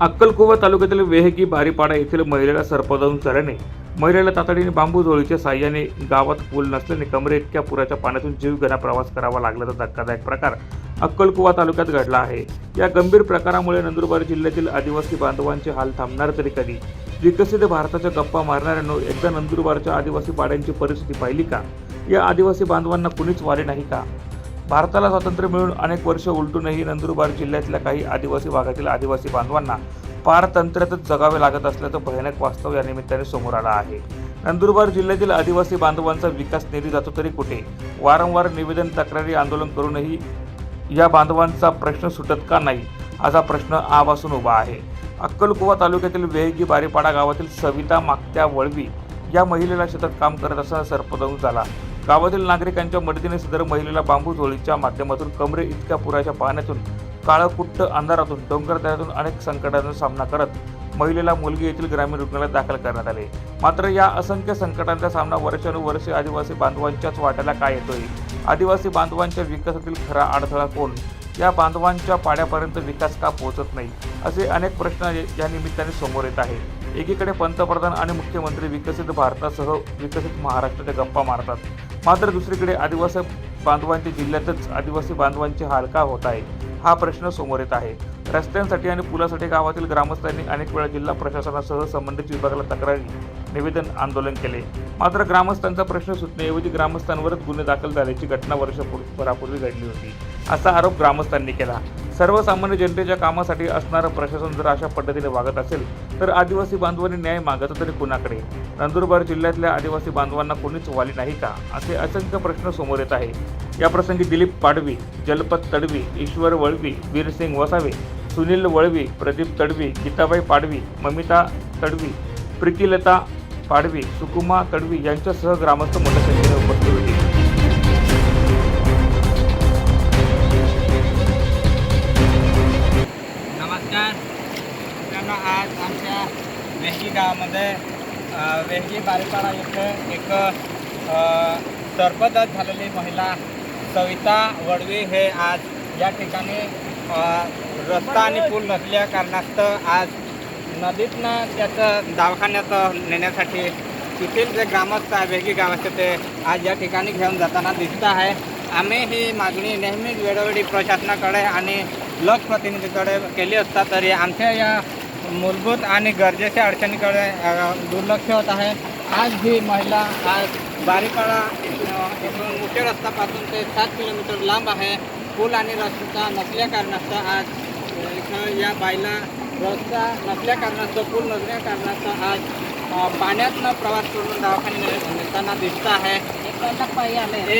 अक्कलकुवा तालुक्यातील वेहकी बारीपाडा येथील महिलेला सर्पदंश झाल्याने महिलेला तातडीने बांबू जोळीच्या साह्याने गावात पूल नसल्याने कमरे इतक्या पुराच्या पाण्यातून जीवघेणा प्रवास करावा लागल्याचा धक्कादायक प्रकार अक्कलकुवा तालुक्यात घडला आहे. या गंभीर प्रकारामुळे नंदुरबार जिल्ह्यातील आदिवासी बांधवांचे हाल थांबणार तरी कधी? विकसित भारताच्या गप्पा मारणाऱ्यांनो एकदा नंदुरबारच्या आदिवासी पाड्यांची परिस्थिती पाहिली का? या आदिवासी बांधवांना कुणीच वारे नाही का? भारताला स्वातंत्र्य मिळून अनेक वर्ष उलटूनही नंदुरबार जिल्ह्यातल्या काही आदिवासी भागातील आदिवासी बांधवांना पारतंत्र्यातच जगावे लागत असल्याचं भयानक वास्तव या निमित्ताने समोर आलं आहे. नंदुरबार जिल्ह्यातील आदिवासी बांधवांचा विकास निधी जातो तरी कुठे? वारंवार निवेदन तक्रारी आंदोलन करूनही या बांधवांचा प्रश्न सुटत का नाही? असा प्रश्न आवासून उभा आहे. अक्कलकुवा तालुक्यातील वेहगी बारीपाडा गावातील सविता मागत्या वळवी या महिलेला शेतात काम करत असताना सर्पदंश झाला. गावातील नागरिकांच्या मदतीने सदर महिलेला बांबू झोळीच्या माध्यमातून कमरे इतक्या पुराच्या पाण्यातून काळकुट्ट अंधारातून डोंगरदऱ्यातून अनेक संकटांचा सामना करत महिलेला मुलगी येथील ग्रामीण रुग्णालयात दाखल करण्यात आले. मात्र या असंख्य संकटांचा सामना वर्षानुवर्षे आदिवासी बांधवांच्याच वाट्याला काय येतोय? आदिवासी बांधवांच्या विकासातील खरा अडथळा कोण? या बांधवांच्या पाड्यापर्यंत विकास का पोहोचत नाही? असे अनेक प्रश्न या निमित्ताने समोर येत आहे. एकीकडे पंतप्रधान आणि मुख्यमंत्री विकसित भारतासह विकसित महाराष्ट्राच्या गप्पा मारतात. मात्र दुसरीकडे आदिवासी बांधवांच्या जिल्ह्यातच आदिवासी बांधवांचे हाल का होत आहे. हा प्रश्न समोर येत आहे. रस्त्यांसाठी आणि पुलासाठी गावातील ग्रामस्थांनी अनेक वेळा जिल्हा प्रशासनासह संबंधित विभागाला तक्रारी निवेदन आंदोलन केले. मात्र ग्रामस्थांचा प्रश्न सुटण्याऐवजी ग्रामस्थांवरच गुन्हे दाखल झाल्याची घटना वर्षभरापूर्वी घडली होती. असा आरोप ग्रामस्थांनी केला. सर्वसामान्य जनतेच्या कामासाठी असणारं प्रशासन जर अशा पद्धतीने वागत असेल तर आदिवासी बांधवांनी न्याय मागत तरी कुणाकडे? नंदुरबार जिल्ह्यातल्या आदिवासी बांधवांना कोणीच वाली नाही का? असे असंख्य प्रश्न समोर येत आहे याप्रसंगी दिलीप पाडवी जलपत तडवी ईश्वर वळवी वीरसिंग वसावे सुनील वळवी प्रदीप तडवी गीताबाई पाडवी ममिता तडवी प्रीतिलता पाडवी सुकुमा तडवी यांच्यासह ग्रामस्थ मोठ्या संख्येने उपस्थित होते. नमस्कार. मित्रांनो आज आमच्या वेहगी गावामध्ये वेहगी बारीपाडा येथे एक सर्पदत झालेली महिला सविता वडवी हे आज या ठिकाणी रस्ता आणि पूल नसल्या कारणास्तव आज नदीतनं त्याचं दवाखान्यात नेण्यासाठी तिथील जे ग्रामस्थ आहे वेगळी गावाचे ते आज या ठिकाणी घेऊन जाताना दिसत आहे. आम्ही ही मागणी नेहमीच वेळोवेळी प्रशासनाकडे आणि लोकप्रतिनिधीकडे केली असता तरी आमच्या या मूलभूत आणि गरजेच्या अडचणीकडे दुर्लक्ष होत आहे. आज ही महिला आज बारीपाडा इथून मुख्य रस्त्यापासून ते सात किलोमीटर लांब आहे. पूल आणि रस्ता नसल्या कारणास्तव आज इथं या बाईला रस्ता नसल्या कारणास्तव पूल नसल्या कारणास्तव आज पाण्यातनं प्रवास करून दवाखाने नेताना दिसत आहे.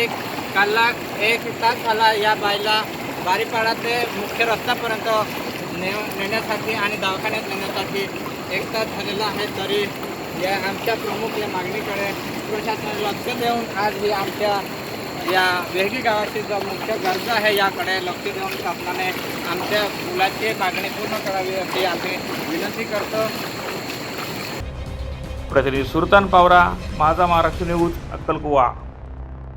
एक कलाक एक तास झाला या बाईला बारीपाडा ते मुख्य रस्त्यापर्यंत ने नेण्यासाठी आणि दवाखान्यात नेण्यासाठी एक तास झालेला आहे तरी या आमच्या प्रमुख या मागणीकडे प्रशासनाने लक्ष देऊन आज ही आमच्या या वेगळी गावाची जो मुख्य गरज आहे याकडे लक्ष देऊन शासनाने आमच्या मुलाची मागणी पूर्ण करावी अशी आम्ही विनंती करतो. प्रतिनिधी सुलतान पावरा माझा महाराष्ट्र न्यूज अक्कलकुवा.